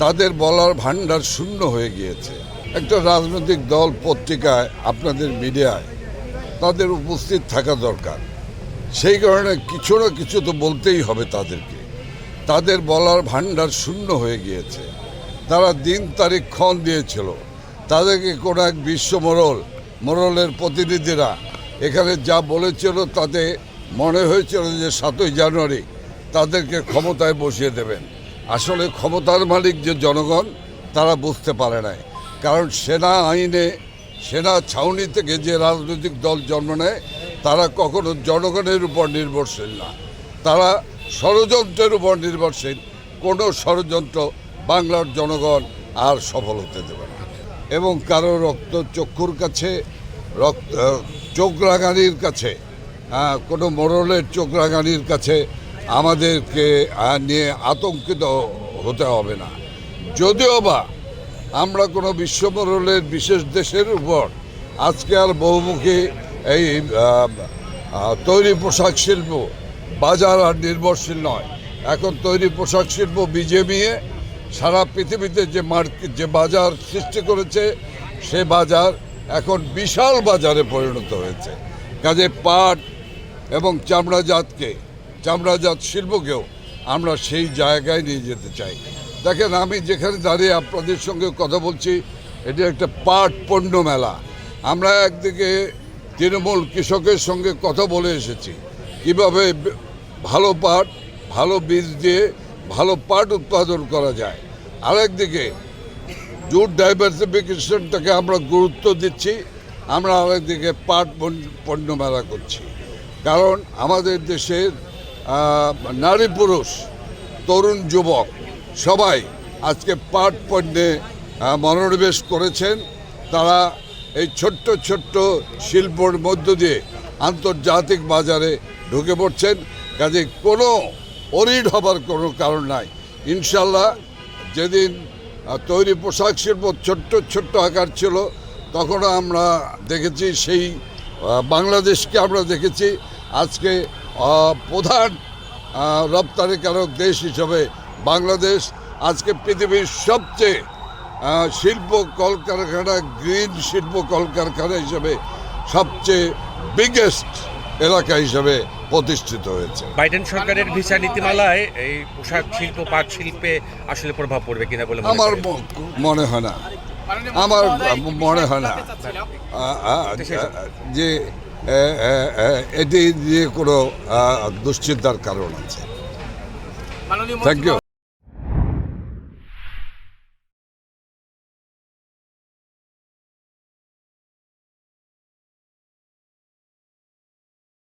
তাদের বলার ভাণ্ডার শূন্য হয়ে গিয়েছে। একটা রাজনৈতিক দল পত্রিকায়, আপনাদের মিডিয়ায় তাদের উপস্থিত থাকা দরকার। সেই কারণে কিছু না কিছু তো বলতেই হবে তাদেরকে। তাদের বলার ভাণ্ডার শূন্য হয়ে গিয়েছে। তারা দিন তারিখ ক্ষণ দিয়েছিল। তাদেরকে কোনো এক বিশ্ব মোড়ল, মোড়লের প্রতিনিধিরা এখানে যা বলেছিল তাতে মনে হয়েছিল যে সাতই জানুয়ারি তাদেরকে ক্ষমতায় বসিয়ে দেবেন। আসলে ক্ষমতার মালিক যে জনগণ তারা বুঝতে পারে নাই। কারণ সেনা আইনে সেনা ছাউনি থেকে যে রাজনৈতিক দল জন্ম নেয় তারা কখনো জনগণের উপর নির্ভরশীল না। তারা ষড়যন্ত্রের উপর নির্ভরশীল। কোনো ষড়যন্ত্র বাংলার জনগণ আর সফল হতে দেবে না। এবং কারও রক্ত চক্ষুর কাছে রক্ত চোখ কাছে আহ, কোনো মোড়লের চোখ কাছে আমাদেরকে নিয়ে আতঙ্কিত হতে হবে না। যদিও বা আমরা কোনো বিশ্বমন্ডলের বিশেষ দেশের উপর আজকে আর বহুমুখী এই তৈরি পোশাক শিল্প বাজার আর নির্ভরশীল নয়। এখন তৈরি পোশাক শিল্প বিজেমিয়ে সারা পৃথিবীতে যে মার্কেট যে বাজার সৃষ্টি করেছে, সে বাজার এখন বিশাল বাজারে পরিণত হয়েছে। কাজে পাট এবং চামড়াজাতকে চামড়াজাত শিল্পকেও আমরা সেই জায়গায় নিয়ে যেতে চাই। দেখেন, আমি যেখানে দাঁড়িয়ে আপনাদের সঙ্গে কথা বলছি, এটি একটা পাট পণ্য মেলা। আমরা একদিকে তৃণমূল কৃষকের সঙ্গে কথা বলে এসেছি। কীভাবে ভালো পাট, ভালো বীজ দিয়ে ভালো পাট উৎপাদন করা যায়। আরেকদিকে, জুট ডাইভার্সিফিকেশনটাকে আমরা গুরুত্ব দিচ্ছি। আমরা আরেকদিকে পাট পণ্য- মেলা করছি। কারণ আমাদের দেশের নারী পুরুষ, তরুণ যুবক, সবাই আজকে পাট পণ্যে মনোনিবেশ করেছেন। তারা এই ছোট্ট ছোট্ট শিল্পর মধ্য দিয়ে আন্তর্জাতিক বাজারে ঢুকে পড়ছেন। কাজে কোনো অরিড হবার কোনো কারণ নাই। ইনশাল্লাহ যেদিন তৈরি পোশাক শিল্প ছোট্ট ছোট্ট আকার ছিল, তখনও আমরা দেখেছি সেই বাংলাদেশকে আমরা দেখেছি। আজকে প্রধান রপ্তানিকারক দেশ হিসাবে বাংলাদেশ আজকে পৃথিবীর সবচেয়ে শিল্প কলকারখানা গ্রিন শিল্প কলকারখানা হিসেবে সবচেয়ে বিগেস্ট এলাকা হিসেবে প্রতিষ্ঠিত হয়েছে। বাইডেন সরকারের ভিসা নীতিমালায় এই পোশাক শিল্প পাট শিল্পে আসলে প্রভাব পড়বে কিনা বলে আমার মনে হয় না। আমার মনে হয় না। যে এটি নিয়ে কোনো দুশ্চিন্তার কারণ আছে থ্যাংক you.